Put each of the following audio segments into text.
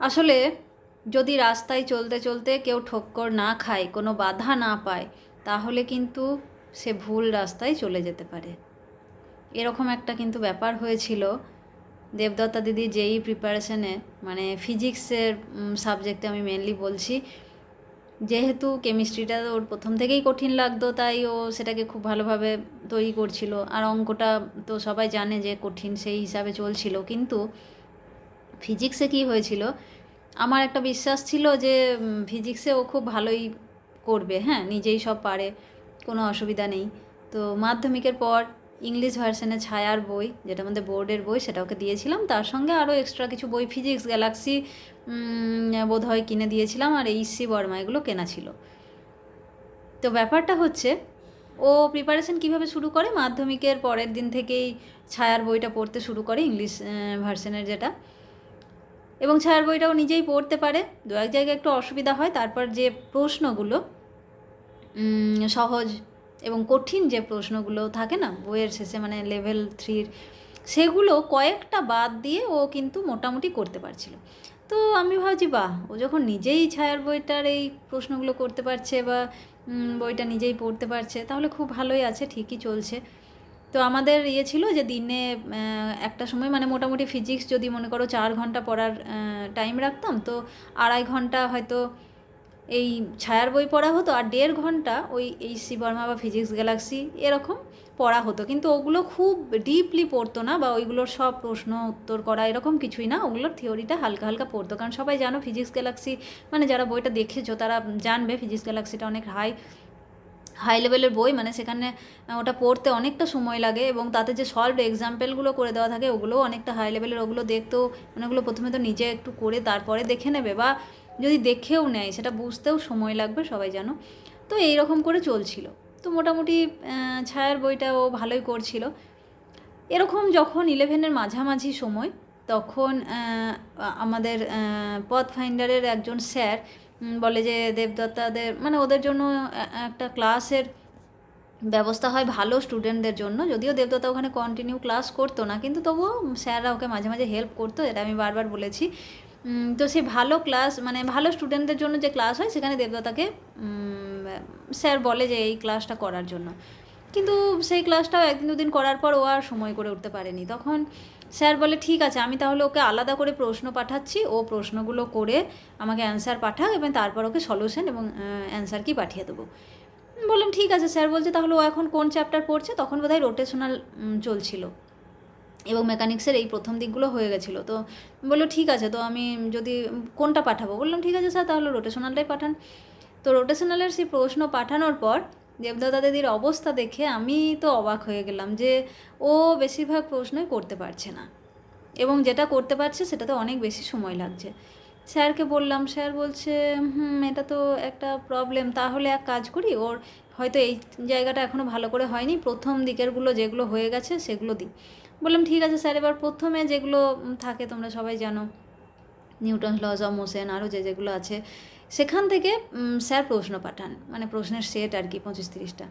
আসলে যদি রাস্তায় চলতে চলতে কেউ ঠক্কর না খায়, কোনো বাধা না পায়, তাহলে কিন্তু সে ভুল রাস্তায় চলে যেতে পারে। এরকম একটা কিন্তু ব্যাপার হয়েছিল। দেবদত্তা দিদি যেই প্রিপারেশনে মানে ফিজিক্সের সাবজেক্টে আমি মেনলি বলছি, যেহেতু কেমিস্ট্রিটা ওর প্রথম থেকেই কঠিন লাগতো, তাই ও সেটাকে খুব ভালোভাবে তৈরি করছিল। আর অঙ্কটা তো সবাই জানে যে কঠিন সেই হিসাবে চলছিল, কিন্তু ফিজিক্সে কী হয়েছিল? আমার একটা বিশ্বাস ছিল যে ফিজিক্সে ও খুব ভালোই করবে হ্যাঁ নিজেই সব পারে, কোনো অসুবিধা নেই। তো মাধ্যমিকের পর ইংলিশ ভার্সনে ছায়ার বই যেটা আমাদের বোর্ডের বই, সেটা ওকে দিয়েছিলাম। তার সঙ্গে আরও এক্সট্রা কিছু বই ফিজিক্স গ্যালাক্সি বোধ হয় কিনে দিয়েছিলাম, আর এইচসি বর্মা এগুলো কেনা ছিল। তো ব্যাপারটা হচ্ছে, ও প্রিপারেশন কীভাবে শুরু করে? মাধ্যমিকের পরের দিন থেকেই ছায়ার বইটা পড়তে শুরু করে ইংলিশ ভার্সনের যেটা। এবং ছায়ার বইটাও নিজেই পড়তে পারে। দু এক জায়গায় একটু অসুবিধা হয়, তারপর যে প্রশ্নগুলো সহজ এবং কঠিন যে প্রশ্নগুলো থাকে না, বইয়ের শেষে মানে লেভেল থ্রির সেগুলো কয়েকটা বাদ দিয়ে ও কিন্তু মোটামুটি করতে পারছিল। তো আমি ভাবছি, বাহ, ও যখন নিজেই ছায়ার বইটার এই প্রশ্নগুলো করতে পারছে বা বইটা নিজেই পড়তে পারছে, তাহলে খুব ভালোই আছে, ঠিকই চলছে। তো আমাদের ইয়ে ছিল যে দিনে একটা সময় মানে মোটামুটি ফিজিক্স যদি মনে করো চার ঘণ্টা পড়ার টাইম রাখতাম, তো আড়াই ঘণ্টা হয়তো এই ছায়ার বই পড়া হতো আর দেড় ঘণ্টা ওই এই সি বর্মা বা ফিজিক্স গ্যালাক্সি এরকম পড়া হতো। কিন্তু ওগুলো খুব ডিপলি পড়তো না বা ওইগুলোর সব প্রশ্ন, উত্তর করা এরকম কিছুই না। ওগুলোর থিওরিটা হালকা হালকা পড়তো। কারণ সবাই জানো ফিজিক্স গ্যালাক্সি মানে যারা বইটা দেখেছ তারা জানবে ফিজিক্স গ্যালাক্সিটা অনেক হাই হাই লেভেলের বই মানে সেখানে ওটা পড়তে অনেকটা সময় লাগে এবং তাতে যে সলভ এক্সাম্পলগুলো করে দেওয়া থাকে, ওগুলোও অনেকটা হাই লেভেলের ওগুলো দেখতেও মানে ওগুলো প্রথমে তো নিজে একটু করে তারপরে দেখে নেবে বা যদি দেখেও নেয়, সেটা বুঝতেও সময় লাগবে, সবাই জানো। তো এই রকম করে চলছিল। তো মোটামুটি ছায়ার বইটা ও ভালোই করছিল। এরকম যখন ইলেভেনের মাঝামাঝি সময়, তখন আমাদের পথ ফাইন্ডারের একজন স্যার বলে যে দেবদত্তাদের মানে ওদের জন্য একটা ক্লাসের ব্যবস্থা হয় ভালো স্টুডেন্টদের জন্য। যদিও দেবদত্তা ওখানে কন্টিনিউ ক্লাস করতো না, কিন্তু তবুও স্যাররা ওকে মাঝে মাঝে হেল্প করতো, এটা আমি বারবার বলেছি। তো সে ভালো ক্লাস মানে ভালো স্টুডেন্টদের জন্য যে ক্লাস হয়, সেখানে দেবদত্তাকে স্যার বলে যে এই ক্লাসটা করার জন্য। কিন্তু সেই ক্লাসটাও একদিন দুদিন করার পর ও আর সময় করে উঠতে পারেনি। তখন স্যার বলে, ঠিক আছে, আমি তাহলে ওকে আলাদা করে প্রশ্ন পাঠাচ্ছি। ও প্রশ্নগুলো করে আমাকে অ্যান্সার পাঠাক এবং তারপর ওকে সলিউশন এবং অ্যান্সার কি পাঠিয়ে দেবো। বললাম, ঠিক আছে স্যার। বলছে, তাহলে ও এখন কোন চ্যাপ্টার পড়ছে? তখন বোধহয় রোটেশনাল চলছিল এবং মেকানিক্সের এই প্রথম দিকগুলো হয়ে গেছিল। তো বলল, ঠিক আছে, তো আমি যদি কোনটা পাঠাবো? বললাম, ঠিক আছে স্যার, তাহলে রোটেশনালটাই পাঠান। তো রোটেশনালের সেই প্রশ্ন পাঠানোর পর দেবদাদা দিদির অবস্থা দেখে আমি তো অবাক হয়ে গেলাম যে ও বেশিরভাগ প্রশ্নই করতে পারছে না। এবং যেটা করতে পারছে সেটা তো অনেক বেশি সময় লাগছে। স্যারকে বললাম, স্যার বলছে, হুম, এটা তো একটা প্রবলেম তাহলে এক কাজ করি, ওর হয়তো এই জায়গাটা এখনও ভালো করে হয়নি, প্রথম দিকেরগুলো যেগুলো হয়ে গেছে সেগুলো দিই। বললাম, ঠিক আছে স্যার, এবার প্রথমে যেগুলো থাকে তোমরা সবাই জানো নিউটন লজ অফ মোশন আরও যে যেগুলো আছে সেখান থেকে স্যার প্রশ্ন পাঠান। মানে প্রশ্নের সেট আর কি, পঁচিশ তিরিশটা।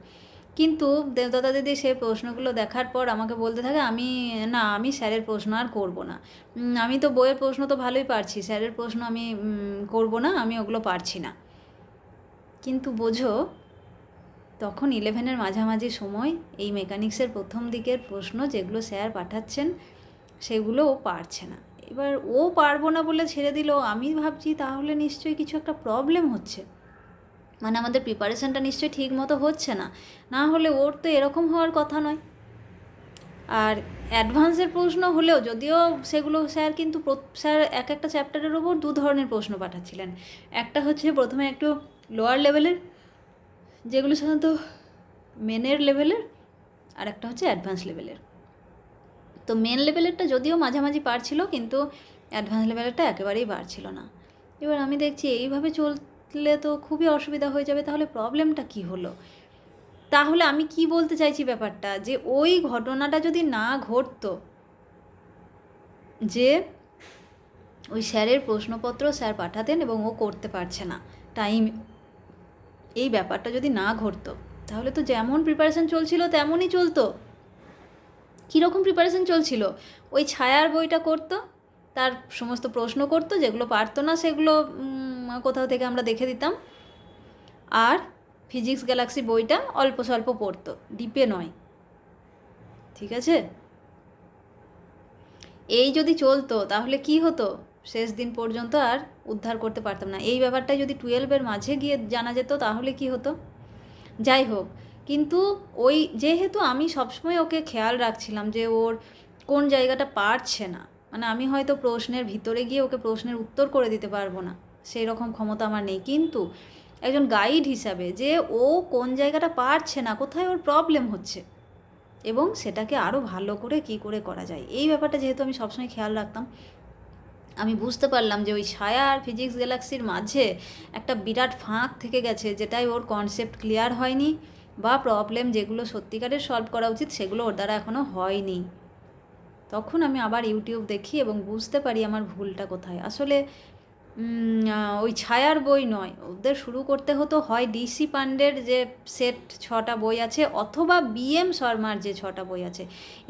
কিন্তু দেবদাদা দিদি সেই প্রশ্নগুলো দেখার পর আমাকে বলতে থাকে, আমি, না, আমি স্যারের প্রশ্ন আর করব না। আমি তো বইয়ের প্রশ্ন তো ভালোই পারছি, স্যারের প্রশ্ন আমি করব না, আমি ওগুলো পারছি না। কিন্তু বোঝো, তখন ইলেভেনের মাঝামাঝি সময় এই মেকানিক্সের প্রথম দিকের প্রশ্ন যেগুলো স্যার পাঠাচ্ছেন, সেগুলো ও পারছে না। এবার ও পারব না বলে ছেড়ে দিল, আমি ভাবছি তাহলে নিশ্চয়ই কিছু একটা প্রবলেম হচ্ছে। মানে আমাদের প্রিপারেশানটা নিশ্চয়ই ঠিক মতো হচ্ছে না না হলে ওর তো এরকম হওয়ার কথা নয়। আর অ্যাডভান্সের প্রশ্ন হলেও যদিও সেগুলো স্যার কিন্তু স্যার এক একটা চ্যাপ্টারের ওপর দু ধরনের প্রশ্ন পাঠাচ্ছিলেন। একটা হচ্ছে প্রথমে একটু লোয়ার লেভেলের যেগুলো সাধারণত মেনের লেভেলের আর একটা হচ্ছে অ্যাডভান্স লেভেলের তো মেন লেভেলেরটা যদিও মাঝামাঝি পারছিল কিন্তু অ্যাডভান্স লেভেলেরটা একেবারেই বাড়ছিল না। এবার আমি দেখছি এইভাবে চললে তো খুবই অসুবিধা হয়ে যাবে, তাহলে প্রবলেমটা কি হলো? তাহলে আমি কি বলতে চাইছি ব্যাপারটা? যে ওই ঘটনাটা যদি না ঘটতো, যে ওই স্যারের প্রশ্নপত্র স্যার পাঠাতেন এবং ও করতে পারছে না টাইম এই ব্যাপারটা যদি না ঘটতো, তাহলে তো যেমন প্রিপারেশান চলছিল, তেমনই চলতো। কীরকম প্রিপারেশান চলছিল? ওই ছায়ার বইটা করতো, তার সমস্ত প্রশ্ন করতো, যেগুলো পারতো না সেগুলো কোথাও থেকে আমরা দেখে দিতাম। আর ফিজিক্স গ্যালাক্সি বইটা অল্প স্বল্প পড়তো ডিপে নয়। ঠিক আছে? এই যদি চলতো, তাহলে কি হতো? শেষ দিন পর্যন্ত আর উদ্ধার করতে পারতাম না। এই ব্যাপারটা যদি টুয়েলভের মাঝে গিয়ে জানা যেত, তাহলে কি হতো? যাই হোক কিন্তু ওই, যেহেতু আমি সবসময় ওকে খেয়াল রাখছিলাম যে ওর কোন জায়গাটা পারছে না মানে আমি হয়তো প্রশ্নের ভিতরে গিয়ে ওকে প্রশ্নের উত্তর করে দিতে পারব না সেই রকম ক্ষমতা আমার নেই। কিন্তু একজন গাইড হিসাবে যে ও কোন জায়গাটা পারছে না, কোথায় ওর প্রবলেম হচ্ছে এবং সেটাকে আরও ভালো করে কি করে করা যায়, এই ব্যাপারটা যেহেতু আমি সবসময় খেয়াল রাখতাম, আমি বুঝতে পারলাম যে ওই ছায়া আর ফিজিক্স গ্যালাক্সির মাঝে একটা বিরাট ফাঁক থেকে গেছে, যেটাই ওর কনসেপ্ট ক্লিয়ার হয়নি। বা প্রবলেম যেগুলো সত্যিকারের সলভ করা উচিত সেগুলো ওর দ্বারা এখনও হয়নি। তখন আমি আবার ইউটিউব দেখি এবং বুঝতে পারি আমার ভুলটা কোথায়। আসলে ওই ছায়ার বই নয়। ওদের শুরু করতে হতো হয় ডিসি পান্ডের যে সেট ছটা বই আছে অথবা বিএম শর্মার যে ছটা বই আছে।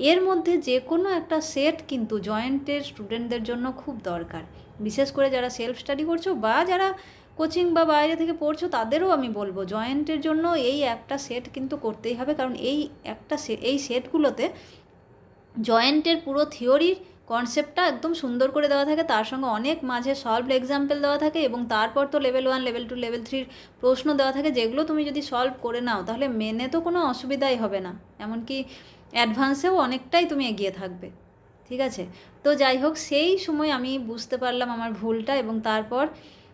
এর মধ্যে যে কোনো একটা সেট কিন্তু জয়েন্টের স্টুডেন্টদের জন্য খুব দরকার। বিশেষ করে যারা সেলফ স্টাডি করছ বা যারা কোচিং বা বাইরে থেকে পড়ছো, তাদেরও আমি বলব, জয়েন্টের জন্য এই একটা সেট কিন্তু করতেই হবে। কারণ এই একটা এই সেটগুলোতে জয়েন্টের পুরো থিওরির কনসেপ্টটা একদম সুন্দর করে দেওয়া থাকে। তার সঙ্গে অনেক মাঝে সলভড এক্সাম্পল দেওয়া থাকে এবং তারপর তো level one, level two, level থ্রির প্রশ্ন দেওয়া থাকে। যেগুলো তুমি যদি সলভ করে নাও, তাহলে মেনে তো কোনো অসুবিধাই হবে না। এমনকি অ্যাডভান্সেও অনেকটাই তুমি এগিয়ে থাকবে। ঠিক আছে? তো যাই হোক, সেই সময় আমি বুঝতে পারলাম আমার ভুলটা এবং তারপর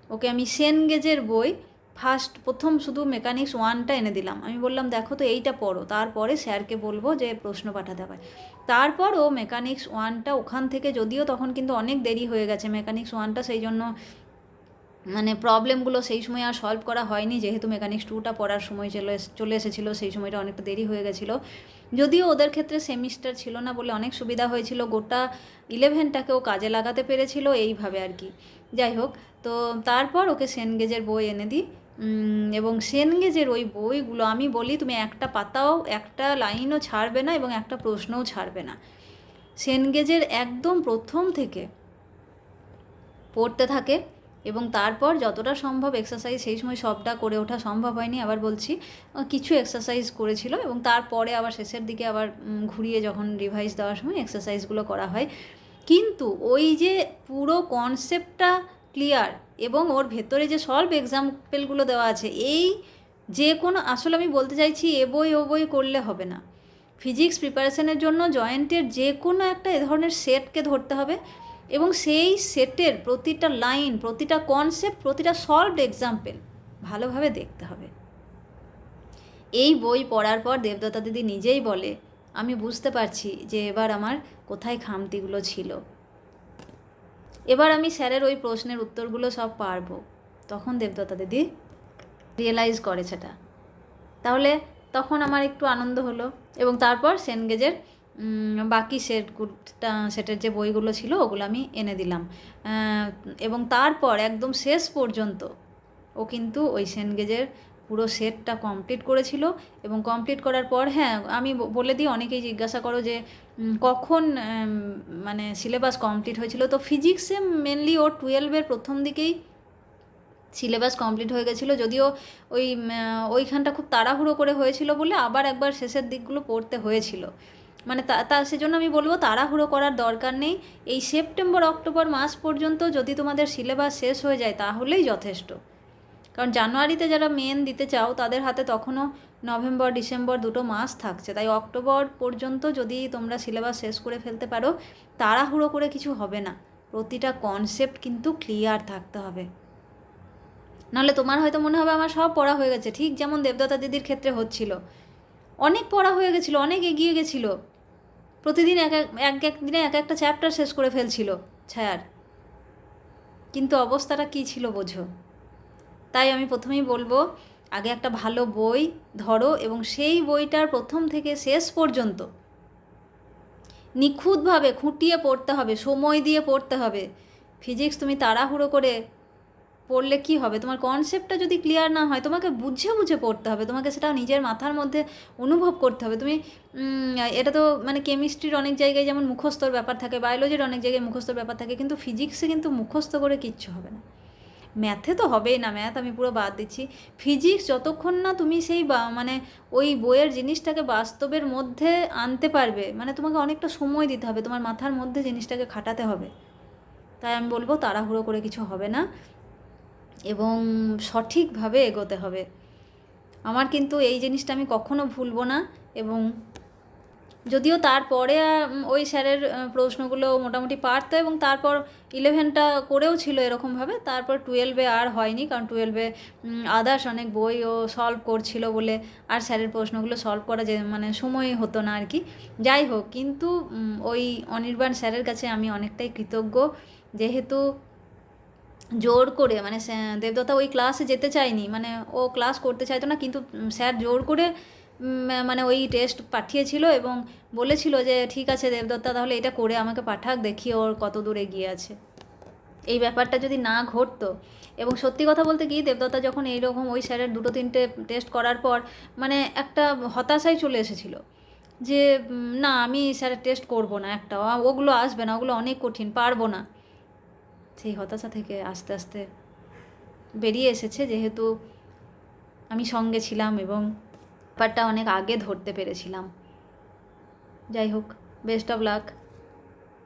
ওকে আমি সেন গেজের বই ফার্স্ট, প্রথম শুধু মেকানিক্স ওয়ানটা এনে দিলাম। আমি বললাম, দেখো তো, এইটা পড়ো। তারপরে স্যারকে বলব যে প্রশ্ন পাঠাতে হবে তারপর ও মেকানিক্স ওয়ানটা ওখান থেকে, যদিও তখন কিন্তু অনেক দেরি হয়ে গেছে মেকানিক্স ওয়ানটা, সেই জন্য মানে প্রবলেমগুলো সেই সময় আর সলভ করা হয়নি। যেহেতু মেকানিক্স টুটা পড়ার সময় চলে চলে এসেছিল, সেই সময়টা অনেকটা দেরি হয়ে গেছিল। যদিও ওদের ক্ষেত্রে সেমিস্টার ছিল না বলে অনেক সুবিধা হয়েছিল। গোটা ইলেভেনটাকেও কাজে লাগাতে পেরেছিল, এইভাবে আর কি। যাই হোক, তো তারপর ওকে সেনগেজের বই এনে দিই। এবং সেনগেজের ওই বইগুলো আমি বলি, তুমি একটা পাতাও, একটা লাইনও ছাড়বে না এবং একটা প্রশ্নও ছাড়বে না। সেনগেজের একদম প্রথম থেকে পড়তে থাকে এবং তারপর যতটা সম্ভব এক্সারসাইজ সেই সময় সবটা করে ওঠা সম্ভব হয়নি। আবার বলছি কিছু এক্সারসাইজ করেছিল এবং তারপরে আবার শেষের দিকে আবার ঘুরিয়ে যখন রিভাইজ দেওয়ার সময় এক্সারসাইজগুলো করা হয়। কিন্তু ওই যে পুরো কনসেপ্টটা ক্লিয়ার এবং ওর ভেতরে যে সলভ এক্সাম্পলগুলো দেওয়া আছে, এই যে কোনো, আসলে আমি বলতে চাইছি এ বই, ও বই করলে হবে না। ফিজিক্স প্রিপারেশনের জন্য জয়েন্টের যে কোনো একটা এ ধরনের সেটকে ধরতে হবে এবং সেই সেটের প্রতিটা লাইন প্রতিটা কনসেপ্ট প্রতিটা সলভড এক্সাম্পল ভালোভাবে দেখতে হবে। এই বই পড়ার পর দেবদত্তা দিদি নিজেই বলে আমি বুঝতে পারছি যে এবার আমার কোথায় খামতিগুলো ছিল। এবার আমি স্যারের ওই প্রশ্নের উত্তরগুলো সব পারব। তখন দেবদত্তা দিদি রিয়েলাইজ করে সেটা। তাহলে তখন আমার একটু আনন্দ হলো এবং তারপর সেনগেজের বাকি সেটগুলো সেটের যে বইগুলো ছিল ওগুলো আমি এনে দিলাম। এবং তারপর একদম শেষ পর্যন্ত ও কিন্তু ওই সেনগেজের পুরো সেটটা কমপ্লিট করেছিল এবং কমপ্লিট করার পর হ্যাঁ আমি বলে দিই, অনেকেই জিজ্ঞাসা করো যে কখন মানে সিলেবাস কমপ্লিট হয়েছিল। তো ফিজিক্সে মেনলি ওর টুয়েলভের প্রথম দিকেই সিলেবাস কমপ্লিট হয়ে গেছিল। যদিও ওই ওইখানটা খুব তাড়াহুড়ো করে হয়েছিল বলে আবার একবার শেষের দিকগুলো পড়তে হয়েছিল। মানে তা সেজন্য আমি বলব তাড়াহুড়ো করার দরকার নেই। এই সেপ্টেম্বর, অক্টোবর মাস পর্যন্ত যদি তোমাদের সিলেবাস শেষ হয়ে যায়, তাহলেই যথেষ্ট। কারণ জানুয়ারিতে যারা মেন দিতে চাও, তাদের হাতে তখনও নভেম্বর, ডিসেম্বর দুটো মাস থাকছে। তাই অক্টোবর পর্যন্ত যদি তোমরা সিলেবাস শেষ করে ফেলতে পারো, তাড়াহুড়ো করে কিছু হবে না। প্রতিটা কনসেপ্ট কিন্তু ক্লিয়ার থাকতে হবে। নাহলে তোমার হয়তো মনে হবে আমার সব পড়া হয়ে গেছে। ঠিক যেমন দেবদত্তা দিদির ক্ষেত্রে হচ্ছিল। অনেক পড়া হয়ে গেছিল, অনেক এগিয়ে গেছিল। প্রতিদিন এক এক এক দিনে এক একটা চ্যাপ্টার শেষ করে ফেলছিল। ছায়ার। কিন্তু অবস্থাটা কী ছিল বোঝো? তাই আমি প্রথমেই বলব, আগে একটা ভালো বই ধরো এবং সেই বইটার প্রথম থেকে শেষ পর্যন্ত নিখুঁতভাবে খুঁটিয়ে পড়তে হবে, সময় দিয়ে পড়তে হবে। ফিজিক্স তুমি তাড়াহুড়ো করে পড়লে কি হবে? তোমার কনসেপ্টটা যদি ক্লিয়ার না হয়, তোমাকে বুঝে বুঝে পড়তে হবে, তোমাকে সেটা নিজের মাথার মধ্যে অনুভব করতে হবে। তুমি এটা তো মানে কেমিস্ট্রির অনেক জায়গায় যেমন মুখস্থর ব্যাপার থাকে বায়োলজির অনেক জায়গায় মুখস্থর ব্যাপার থাকে, কিন্তু ফিজিক্সে কিন্তু মুখস্থ করে কিচ্ছু হবে না। ম্যাথে তো হবেই না ম্যাথ আমি পুরো বাদ দিচ্ছি। ফিজিক্স যতক্ষণ না তুমি সেই মানে ওই বইয়ের জিনিসটাকে বাস্তবের মধ্যে আনতে পারবে মানে তোমাকে অনেকটা সময় দিতে হবে, তোমার মাথার মধ্যে জিনিসটাকে খাটাতে হবে। তাই আমি বলব তাড়াহুড়ো করে কিছু হবে না, এবং সঠিকভাবে এগোতে হবে। আমার কিন্তু এই জিনিসটা আমি কখনো ভুলবো না, এবং যদিও তারপরে ওই স্যারের প্রশ্নগুলো মোটামুটি পারতো এবং তারপর ইলেভেনটা করেও ছিল এরকমভাবে। তারপর টুয়েলভে আর হয়নি, কারণ টুয়েলভে আদার্স অনেক বই ও সলভ করছিল বলে আর স্যারের প্রশ্নগুলো সলভ করা যে মানে সময় হতো না আর কি। যাই হোক, কিন্তু ওই অনির্বাণ স্যারের কাছে আমি অনেকটাই কৃতজ্ঞ। যেহেতু জোর করে মানে দেবদত্তা ওই ক্লাসে যেতে চায়নি মানে ও ক্লাস করতে চাইতো না, কিন্তু স্যার জোর করে মানে ওই টেস্ট পাঠিয়েছিল এবং বলেছিল যে, ঠিক আছে দেবদত্তা, তাহলে এটা করে আমাকে পাঠাক, দেখি ওর কত দূর এগিয়ে আছে। এই ব্যাপারটা যদি না ঘটতো, এবং সত্যি কথা বলতে কি, দেবদত্তা যখন এইরকম ওই স্যারের দুটো তিনটে টেস্ট করার পর মানে একটা হতাশায় চলে এসেছিল যে না, আমি স্যারের টেস্ট করব না একটা ওগুলো আসবে না, ওগুলো অনেক কঠিন, পারব না। সেই হতাশা থেকে আস্তে আস্তে বেরিয়ে এসেছে, যেহেতু আমি সঙ্গে ছিলাম এবং ব্যাপারটা অনেক আগে ধরতে পেরেছিলাম। যাই হোক বেস্ট অফ লাক